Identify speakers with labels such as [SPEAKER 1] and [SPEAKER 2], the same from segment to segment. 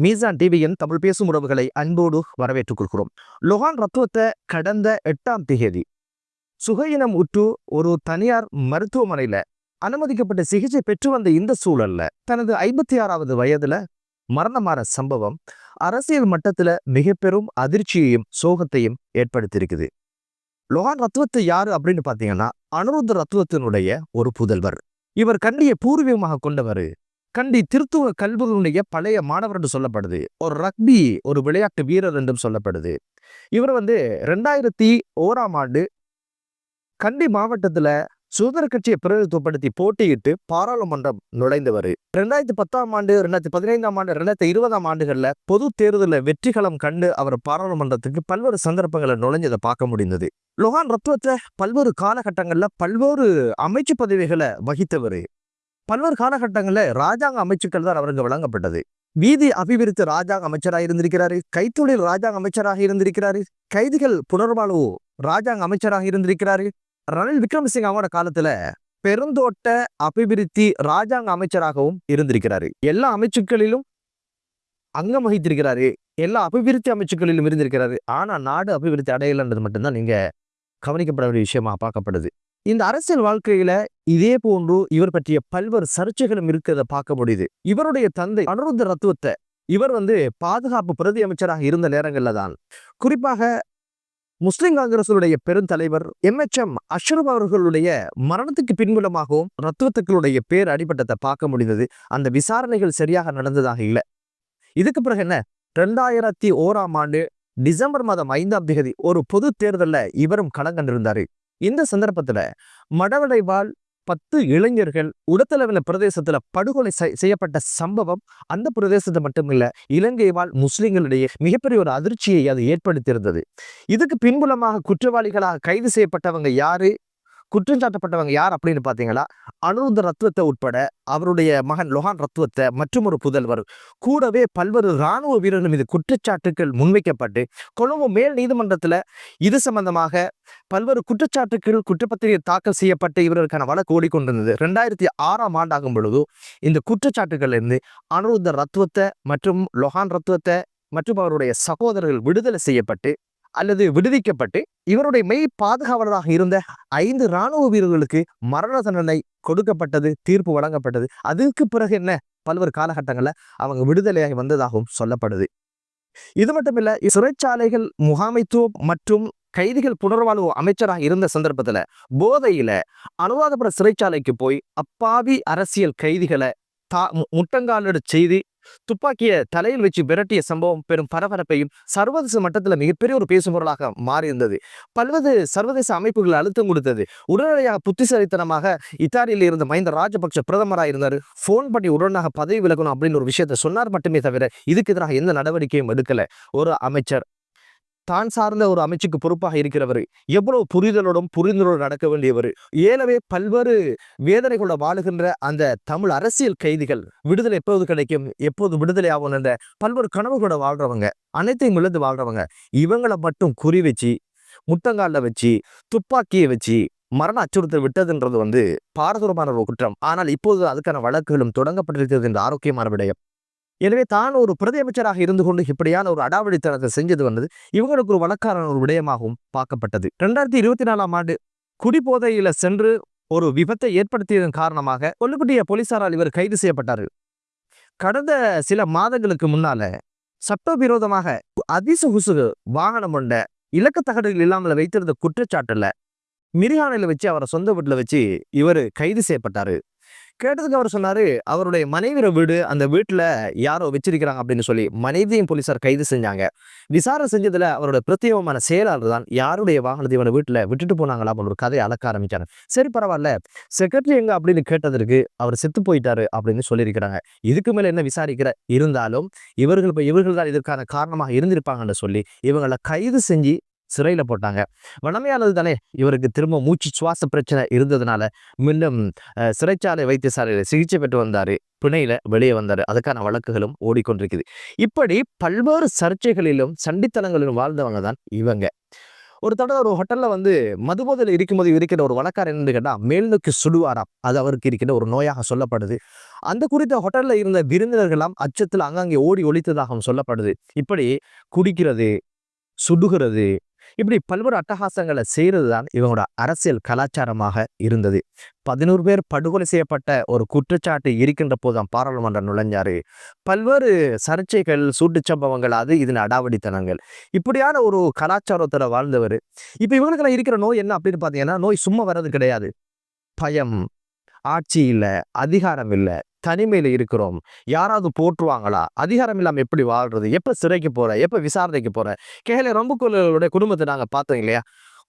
[SPEAKER 1] மீசான் டிவியின் தமிழ் பேசும் உறவுகளை அன்போடு வரவேற்றுக் கொள்கிறோம் லொஹான் ரத்துவத்தை கடந்த எட்டாம் தேதி சுகையினம் உற்று ஒரு தனியார் மருத்துவமனையில அனுமதிக்கப்பட்ட சிகிச்சை பெற்று வந்த இந்த சூழல்ல தனது ஐம்பத்தி ஆறாவது வயதுல மரணமான சம்பவம் அரசியல் மட்டத்துல மிக பெரும் அதிர்ச்சியையும் சோகத்தையும் ஏற்படுத்தியிருக்குது. லொஹான் ரத்துவத்தை யாரு அப்படின்னு பாத்தீங்கன்னா அனுருத்த ரத்துவத்தினுடைய ஒரு புதல்வர். இவர் கண்டியை பூர்வீகமாக கொண்டவர் கண்டி திருத்துவ கல்விகளுடைய பழைய மாணவர் என்று சொல்லப்படுது. ஒரு ரக்பி ஒரு விளையாட்டு வீரர் என்றும் சொல்லப்படுது. இவர் வந்து ரெண்டாயிரத்தி ஓராம் ஆண்டு கண்டி மாவட்டத்துல சுதந்திர கட்சியை பிரதிநிதித்துவப்படுத்தி போட்டியிட்டு பாராளுமன்றம் நுழைந்தவர். ரெண்டாயிரத்தி பத்தாம் ஆண்டு ரெண்டாயிரத்தி பதினைந்தாம் ஆண்டு ரெண்டாயிரத்தி இருபதாம் ஆண்டுகளில் பொது தேர்தலில் வெற்றிகளம் கண்டு அவர் பாராளுமன்றத்துக்கு பல்வேறு சந்தர்ப்பங்களை நுழைஞ்சதை பார்க்க முடிந்தது. லொஹான் ரத்துவத்தை பல்வேறு காலகட்டங்கள்ல பல்வேறு அமைச்சு பதவிகளை வகித்தவர். பல்வேறு காலகட்டங்களில் ராஜாங்க அமைச்சுக்கள் தான் அவருக்கு வழங்கப்பட்டது. வீதி அபிவிருத்தி ராஜாங்க அமைச்சராக இருந்திருக்கிறாரு. கைத்தொழில் ராஜாங்க அமைச்சராக இருந்திருக்கிறாரு. கைதிகள் புனர்வாழ்வு ராஜாங்க அமைச்சராக இருந்திருக்கிறாரு. ரணில் விக்ரமசிங்க அவரோட காலத்துல பெருந்தோட்ட அபிவிருத்தி ராஜாங்க அமைச்சராகவும் இருந்திருக்கிறாரு. எல்லா அமைச்சுக்களிலும் அங்கம் வகித்திருக்கிறாரு. எல்லா அபிவிருத்தி அமைச்சுக்களிலும் இருந்திருக்கிறாரு. ஆனா நாடு அபிவிருத்தி அடையலைன்றது மட்டும்தான் நீங்க கவனிக்கப்பட வேண்டிய விஷயமா பார்க்கப்படுது. இந்த அரசியல் வாழ்க்கையில இதே போன்று இவர் பற்றிய பல்வேறு சர்ச்சைகளும் இருக்கிறத பார்க்க முடியுது. இவருடைய தந்தை அனுருத்த ரத்துவத்தை இவர் வந்து பாதுகாப்பு பிரதி அமைச்சராக இருந்த நேரங்களில் தான். குறிப்பாக முஸ்லிம் காங்கிரசுடைய பெருந்தலைவர் எம் எச் எம் அஷ்ரப் அவர்களுடைய மரணத்துக்கு பின்புலமாகவும் ரத்துவத்துக்களுடைய பேர் அடிபட்டத்தை பார்க்க முடிந்தது. அந்த விசாரணைகள் சரியாக நடந்ததாக இல்லை. இதுக்கு பிறகு என்ன? ரெண்டாயிரத்தி ஓராம் ஆண்டு டிசம்பர் மாதம் ஐந்தாம் தேதி ஒரு பொது தேர்தலில் இவரும் களங்கண்டிருந்தாரு இந்த சந்தர்ப்பத்துல மடவடைவால் பத்து இளைஞர்கள் உடத்தளவில் பிரதேசத்தில் படுகொலை செய்யப்பட்ட சம்பவம் அந்த பிரதேசத்தை மட்டுமில்ல இலங்கை வாழ் முஸ்லிம்களிடையே மிகப்பெரிய ஒரு அதிர்ச்சியை அது ஏற்படுத்தியிருந்தது. இதுக்கு பின்புலமாக குற்றவாளிகளாக கைது செய்யப்பட்டவங்க யாரு? குற்றம் சாட்டப்பட்டவங்க யார் அப்படின்னு பார்த்தீங்களா அனுருந்த ரத்துவத்தை உட்பட அவருடைய மகன் லொஹான் ரத்துவத்தை மற்றும் ஒரு புதல்வர் கூடவே பல்வேறு இராணுவ வீரர்கள் மீது குற்றச்சாட்டுகள் முன்வைக்கப்பட்டு கொழும்பு மேல் நீதிமன்றத்தில் இது சம்பந்தமாக பல்வேறு குற்றச்சாட்டுகள் குற்றப்பத்திரிகை தாக்கல் செய்யப்பட்டு இவர்களுக்கான வழக்கு ஓடிக்கொண்டிருந்தது. ரெண்டாயிரத்தி ஆறாம் ஆண்டாகும் பொழுது இந்த குற்றச்சாட்டுகள் இருந்து ரத்துவத்தை மற்றும் லொஹான் ரத்துவத்தை மற்றும் அவருடைய சகோதரர்கள் விடுதலை செய்யப்பட்டு அல்லது விடுவிக்கப்பட்டு இவருடைய மெய் பாதுகாவலராக இருந்த ஐந்து இராணுவ வீரர்களுக்கு மரண தண்டனை கொடுக்கப்பட்டது தீர்ப்பு வழங்கப்பட்டது. அதுக்கு பிறகு என்ன? பல்வேறு காலகட்டங்களில் அவங்க விடுதலையாகி வந்ததாகவும் சொல்லப்படுது. இது மட்டுமில்ல சிறைச்சாலைகள் முகாமைத்துவம் மற்றும் கைதிகள் புனர்வாழ்வு அமைச்சராக இருந்த சந்தர்ப்பத்துல போதையில அனுராதபுர சிறைச்சாலைக்கு போய் அப்பாவி அரசியல் கைதிகளை தா முட்டங்காலடு செய்தி துப்பாக்கியை தலையில் வச்சு விரட்டிய சம்பவம் பெரும் பரபரப்பையும் சர்வதேச மட்டத்தில் மிகப்பெரிய ஒரு பேசும் பொருளாக மாறியிருந்தது. பல்வேறு சர்வதேச அமைப்புகள் அழுத்தம் கொடுத்தது. உடனடியாக புத்திசாலித்தனமாக இத்தாலியில் இருந்த மஹிந்த ராஜபக்ஷ பிரதமராக இருந்தார். ஃபோன் பண்ணி உடனாக பதவி விலகணும் அப்படின்னு ஒரு விஷயத்த சொன்னார் மட்டுமே தவிர இதுக்கு எதிராக எந்த நடவடிக்கையும் எடுக்கல. ஒரு அமைச்சர் தான் சார்ந்த ஒரு அமைச்சுக்கு பொறுப்பாக இருக்கிறவர் எவ்வளவு புரிதலோடும் புரிதலோடு நடக்க வேண்டியவர் ஏலவே பல்வேறு வேதனைகளோட வாழுகின்ற அந்த தமிழ் அரசியல் கைதிகள் விடுதலை எப்போது கிடைக்கும் எப்போது விடுதலை ஆகும் என்ற பல்வேறு கனவுகளோட வாழ்றவங்க அனைத்தையும் இழந்து வாழ்றவங்க இவங்களை மட்டும் குறி வச்சு முட்டங்காலில் வச்சு துப்பாக்கியை வச்சு மரண அச்சுறுத்தல் விட்டதுன்றது வந்து பாரதூரமான ஒரு குற்றம். ஆனால் இப்போது அதுக்கான வழக்குகளும் தொடங்கப்பட்டிருக்கிறது என்ற ஆரோக்கியமான விடயம். எனவே தான் ஒரு பிரதியமைச்சராக இருந்து கொண்டு இப்படியான ஒரு அடாவடித்தனத்தை செஞ்சது வந்தது. இவங்களுக்கு ஒரு வழக்கான ஒரு விடயமாகவும் பார்க்கப்பட்டது. ரெண்டாயிரத்தி இருபத்தி நாலாம் ஆண்டு குடிபோதையில சென்று ஒரு விபத்தை ஏற்படுத்தியதன் காரணமாக கொல்லுக்குட்டிய போலீசாரால் இவர் கைது செய்யப்பட்டார். கடந்த சில மாதங்களுக்கு முன்னால சட்டவிரோதமாக அதிசகுசு வாகனம் கொண்ட இலக்க தகடுகள் இல்லாமல் வைத்திருந்த குற்றச்சாட்டுல மிரிகானையில் வச்சு அவரை சொந்த வீட்டில் வச்சு இவர் கைது செய்யப்பட்டாரு. கேட்டதுக்கு அவர் சொன்னாரு அவருடைய மனைவியோட வீடு அந்த வீட்டுல யாரோ வச்சிருக்கிறாங்க அப்படின்னு சொல்லி. மனைவியும் போலீசார் கைது செஞ்சாங்க. விசாரணை செஞ்சதுல அவரோட பிரத்யேகமான செயலாளர் தான் யாருடைய வாகனத்தை இவனை வீட்டுல விட்டுட்டு போனாங்களா அப்படின்னு ஒரு கதையை அளக்க ஆரம்பிச்சாங்க சரி பரவாயில்ல. செக்ரட்டரி எங்க? அப்படின்னு கேட்டதற்கு அவர் செத்து போயிட்டாரு அப்படின்னு சொல்லியிருக்கிறாங்க. இதுக்கு மேல என்ன விசாரிக்கிற? இருந்தாலும் இவர்கள் இப்போ இவர்கள் தான் இதற்கான காரணமாக இருந்திருப்பாங்கன்னு சொல்லி இவங்களை கைது செஞ்சு சிறையில் போட்டாங்க. வளமையானது தானே இவருக்கு திரும்ப மூச்சு சுவாச பிரச்சனை இருந்ததுனால மீண்டும் சிறைச்சாலை வைத்தியசாலையில் சிகிச்சை பெற்று வந்தார். பிணையில் வெளியே வந்தார். அதுக்கான வழக்குகளும் ஓடிக்கொண்டிருக்குது. இப்படி பல்வேறு சர்ச்சைகளிலும் சண்டித்தலங்களிலும் வாழ்ந்தவங்க தான் இவங்க. ஒரு தடவை ஒரு ஹோட்டலில் வந்து மதுபோதையில் இருக்கும்போது இருக்கிற ஒரு வழக்கார் என்னன்னு கேட்டால் மேல் நோக்கி சுடுவாராம். அது அவருக்கு இருக்கிற ஒரு நோயாக சொல்லப்படுது. அந்த குறித்த ஹோட்டலில் இருந்த விருந்தினர்களாம் அச்சத்தில் அங்கங்கே ஓடி ஒழித்ததாகவும் சொல்லப்படுது. இப்படி குடிக்கிறது சுடுகிறது இப்படி பல்வேறு அட்டகாசங்களை செய்கிறது தான் இவங்களோட அரசியல் கலாச்சாரமாக இருந்தது. பதினோரு பேர் படுகொலை செய்யப்பட்ட ஒரு குற்றச்சாட்டு இருக்கின்ற போதுதான் பாராளுமன்றம் நுழைஞ்சாரு. பல்வேறு சர்ச்சைகள் சூட்டு சம்பவங்கள் அது இதன் அடாவடித்தனங்கள். இப்படியான ஒரு கலாச்சாரத்தில் வாழ்ந்தவர். இப்போ இவங்களுக்கெல்லாம் இருக்கிற நோய் என்ன அப்படின்னு பார்த்தீங்கன்னா நோய் சும்மா வர்றது கிடையாது. பயம் ஆட்சி இல்லை அதிகாரம் இல்லை தனிமையில் இருக்கிறோம். யாராவது போற்றுவாங்களா? அதிகாரம் இல்லாமல் எப்படி வாழ்றது? எப்போ சிறைக்கு போற? எப்போ விசாரணைக்கு போற? ரொம்ப ரொம்பக்குள்ளோடைய குடும்பத்தை நாங்கள் பார்த்தோம் இல்லையா?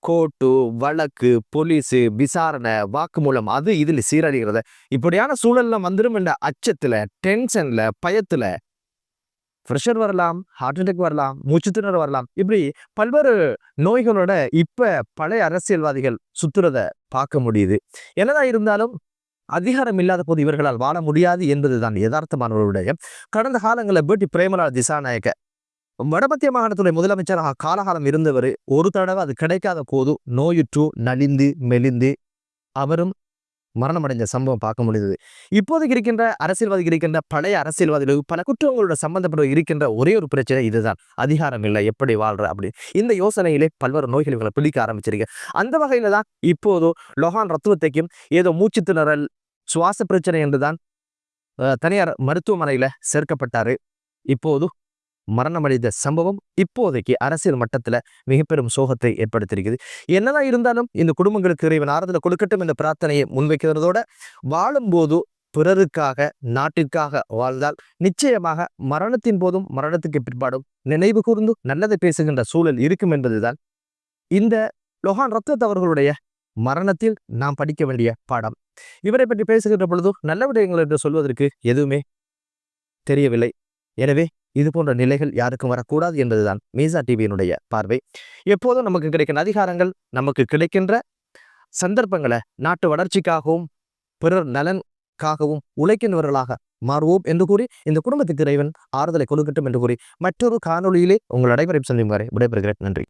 [SPEAKER 1] கோர்ட்டு வழக்கு போலீஸு விசாரணை வாக்குமூலம் அது இதில் சீரழிகிறத. இப்படியான சூழல்ல வந்துடும் என்ற அச்சத்துல டென்ஷன்ல பயத்துல ப்ரெஷர் வரலாம் ஹார்ட் அட்டாக் வரலாம் மூச்சுத்திணறு வரலாம். இப்படி பல்வேறு நோய்களோட இப்ப பழைய அரசியல்வாதிகள் சுற்றுறத பார்க்க முடியுது. என்னதான் இருந்தாலும் அதிகாரம் இல்லாத போது இவர்களால் வாழ முடியாது என்பதுதான் யதார்த்தமானவருடைய கடந்த காலங்களில் பேட்டி பிரேமலால் திசாநாயக்க வடமத்திய மாகாணத்துடைய முதலமைச்சராக காலகாலம் இருந்தவர் ஒரு தடவை அது கிடைக்காத போது நோயுற்று நலிந்து மெலிந்து அவரும் மரணமடைஞ்ச சம்பவம் பார்க்க முடிந்தது. இப்போதைக்கு இருக்கின்ற அரசியல்வாதி இருக்கின்ற பழைய அரசியல்வாதிகள் பல குற்றங்களோட சம்பந்தப்பட்ட இருக்கின்ற ஒரே ஒரு பிரச்சனை இதுதான். அதிகாரம் இல்லை எப்படி வாழ்ற அப்படி. இந்த யோசனையிலே பல்வேறு நோய்கள் இவங்களை பிடிக்க ஆரம்பிச்சிருக்கு. அந்த வகையில தான் இப்போதோ லொஹான் ரத்துவத்தைக்கும் ஏதோ மூச்சு திணறல் சுவாச பிரச்சனை என்றுதான் தனியார் மருத்துவமனையில சேர்க்கப்பட்டாரு. இப்போது மரணமடைந்த சம்பவம் இப்போதைக்கு அரசியல் மட்டத்துல மிகப்பெரும் சோகத்தை ஏற்படுத்தியிருக்குது. என்னதான் இருந்தாலும் இந்த குடும்பங்களுக்கு இறைவன் ஆறுதலை கொடுக்கட்டும் என்ற பிரார்த்தனையை முன்வைக்கிறதோட வாழும்போது பிறருக்காக நாட்டிற்காக வாழ்ந்தால் நிச்சயமாக மரணத்தின் போதும் மரணத்துக்கு பிற்பாடும் நினைவு கூர்ந்து நல்லதை பேசுகின்ற சூழல் இருக்கும் என்பதுதான் இந்த லொஹான் ரத்தத் அவர்களுடைய மரணத்தில் நாம் படிக்க வேண்டிய பாடம். இவரை பற்றி பேசுகின்ற பொழுதும் நல்ல விடயங்கள் என்று சொல்வதற்கு எதுவுமே தெரியவில்லை. எனவே இது போன்ற நிலைகள் யாருக்கும் வரக்கூடாது என்பதுதான் மீசா டிவியினுடைய பார்வை. எப்போதும் நமக்கு கிடைக்கின்ற அதிகாரங்கள் நமக்கு கிடைக்கின்ற சந்தர்ப்பங்களை நாட்டு வளர்ச்சிக்காகவும் பிறர் நலனுக்காகவும் உழைக்கின்றவர்களாக மாறுவோம் என்று கூறி இந்த குடும்பத்துக்கு இறைவன் ஆறுதலை கொடுக்கட்டும் என்று கூறி மற்றொரு காணொளியிலே உங்கள் அனைவரையும் சந்திக்கும் வரை விடைபெறுகிறேன். நன்றி.